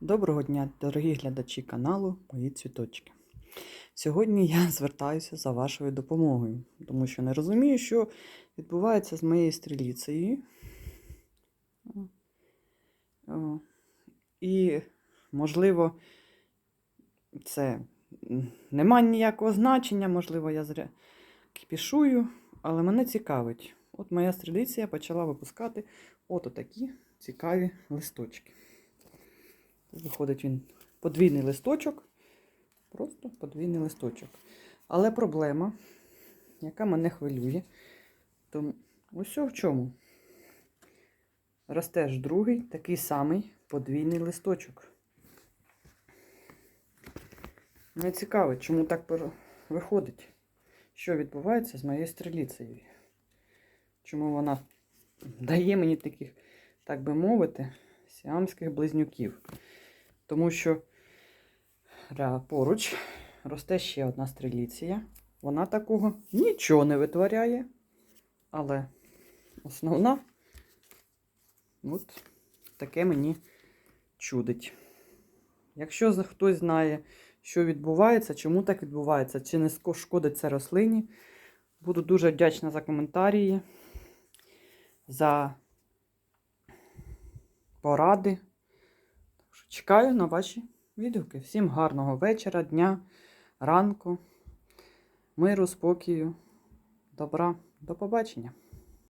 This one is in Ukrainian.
Доброго дня, дорогі глядачі каналу Мої цвіточки. Сьогодні я звертаюся за вашою допомогою, тому що не розумію, що відбувається з моєю стріліцею. І, можливо, це м, нема ніякого значення, можливо, я зря кипішую, але мене цікавить. От моя стріліція почала випускати от такі цікаві листочки. Виходить він подвійний листочок. Просто подвійний листочок. Але проблема, яка мене хвилює, то ось в чому. Росте ж другий такий самий подвійний листочок. Мене цікавить, чому так виходить, що відбувається з моєю стріліцею. Чому вона дає мені таких, так би мовити, сіамських близнюків. Тому що поруч росте ще одна стріліція. Вона такого нічого не витворяє. Але основна от таке мені чудить. Якщо хтось знає, що відбувається, чому так відбувається, чи не шкодить це рослині, буду дуже вдячна за коментарі, за поради. Чекаю на ваші відгуки. Всім гарного вечора, дня, ранку, миру, спокою, добра. До побачення.